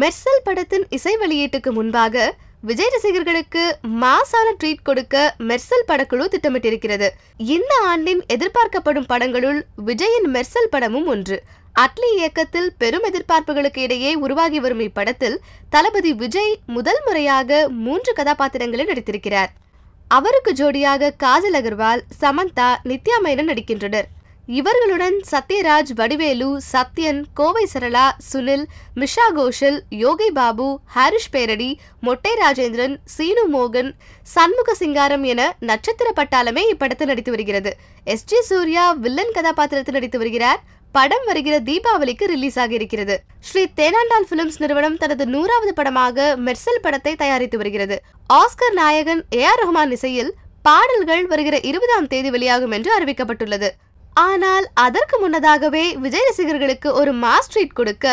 மெர்சல் படத்தின் இசை வெளியீட்டுக்கு முன்பாக விஜய் ரசிகர்களுக்கு மாசான ட்ரீட் கொடுக்க மெர்சல் படக்குழு திட்டமிட்டிருக்கிறது. இந்த ஆண்டின் எதிர்பார்க்கப்படும் படங்களுள் விஜயின் மெர்சல் படமும் ஒன்று. அட்லி இயக்கத்தில் பெரும் எதிர்பார்ப்புகளுக்கு இடையே உருவாகி வரும் இப்படத்தில் தளபதி விஜய் முதல் முறையாக மூன்று கதாபாத்திரங்களில் நடித்திருக்கிறார். அவருக்கு ஜோடியாக காஜல் அகர்வால் சமந்தா நித்யா மேனன் நடிக்கின்றனர். இவர்களுடன் சத்யராஜ் வடிவேலு சத்யன் கோவை சரளா சுனில் மிஷா கோஷல் யோகி பாபு ஹாரிஷ் பேரடி மொட்டை ராஜேந்திரன் சீனு மோகன் சண்முக சிங்காரம் என நட்சத்திர பட்டாளமே இப்படத்தில் நடித்து வருகிறது. எஸ் ஜி சூர்யா வில்லன் கதாபாத்திரத்தில் நடித்து வருகிறார். படம் வருகிற தீபாவளிக்கு ரிலீஸ் ஆகி இருக்கிறது. ஸ்ரீ தேனாண்டால் பிலிம்ஸ் நிறுவனம் தனது நூறாவது படமாக மெர்சல் படத்தை தயாரித்து வருகிறது. ஆஸ்கர் நாயகன் ஏ ஆர் ரஹ்மான் இசையில் பாடல்கள் வருகிற இருபதாம் தேதி வெளியாகும் என்று அறிவிக்கப்பட்டுள்ளது. ஆனால் அதற்கு முன்னதாகவே விஜய் ரசிகர்களுக்கு ஒரு மாஸ் ட்ரீட் கொடுக்க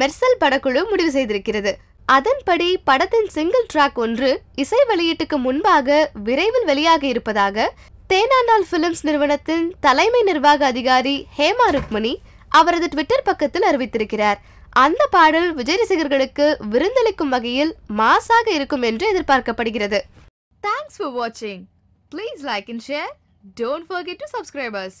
மெர்சல் படக்குழு முடிவு செய்திருக்கிறது. அதன்படி படத்தின் சிங்கிள் ட்ராக் ஒன்று இசை வெளியீட்டுக்கு முன்பாக விரைவில் வெளியாக இருப்பதாக தேனாண்டால் பிலிம்ஸ் நிறுவனத்தின் தலைமை நிர்வாக அதிகாரி ஹேமா ருக்மணி அவரது ட்விட்டர் பக்கத்தில் அறிவித்திருக்கிறார். அந்த பாடல் விஜய் ரசிகர்களுக்கு விருந்தளிக்கும் வகையில் மாசாக இருக்கும் என்று எதிர்பார்க்கப்படுகிறது. தேங்க்ஸ் ஃபார் வாட்சிங் please like and share don't forget to subscribers